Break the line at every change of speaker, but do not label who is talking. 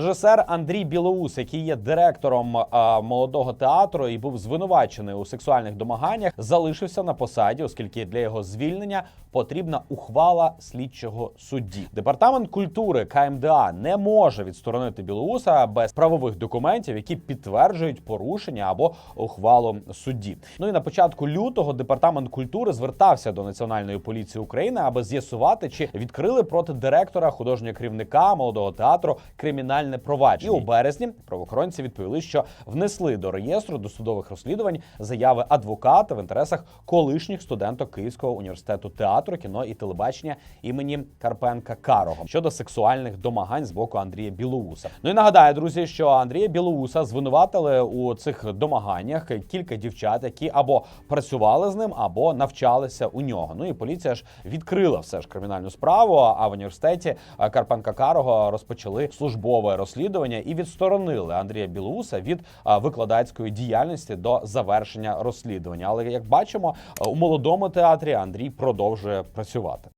Режисер Андрій Білоус, який є директором а, молодого театру і був звинувачений у сексуальних домаганнях, залишився на посаді, оскільки для його звільнення потрібна ухвала слідчого судді. Департамент культури КМДА не може відсторонити Білоуса без правових документів, які підтверджують порушення або ухвалу судді. Ну і на початку лютого департамент культури звертався до Національної поліції України, аби з'ясувати, чи відкрили проти директора художнього керівника молодого театру кримінальне провадження. І у березні правоохоронці відповіли, що внесли до реєстру досудових розслідувань заяви адвоката в інтересах колишніх студенток Київського університету театру, кіно і телебачення імені Карпенка Карого щодо сексуальних домагань з боку Андрія Білоуса. Ну і нагадаю, друзі, що Андрія Білоуса звинуватили у цих домаганнях кілька дівчат, які або працювали з ним, або навчалися у нього. Ну і поліція ж відкрила все ж кримінальну справу. А в університеті Карпенка Карого розпочали службове розслідування і відсторонили Андрія Білоуса від викладацької діяльності до завершення розслідування. Але як бачимо, у молодому театрі Андрій продовжує працювати.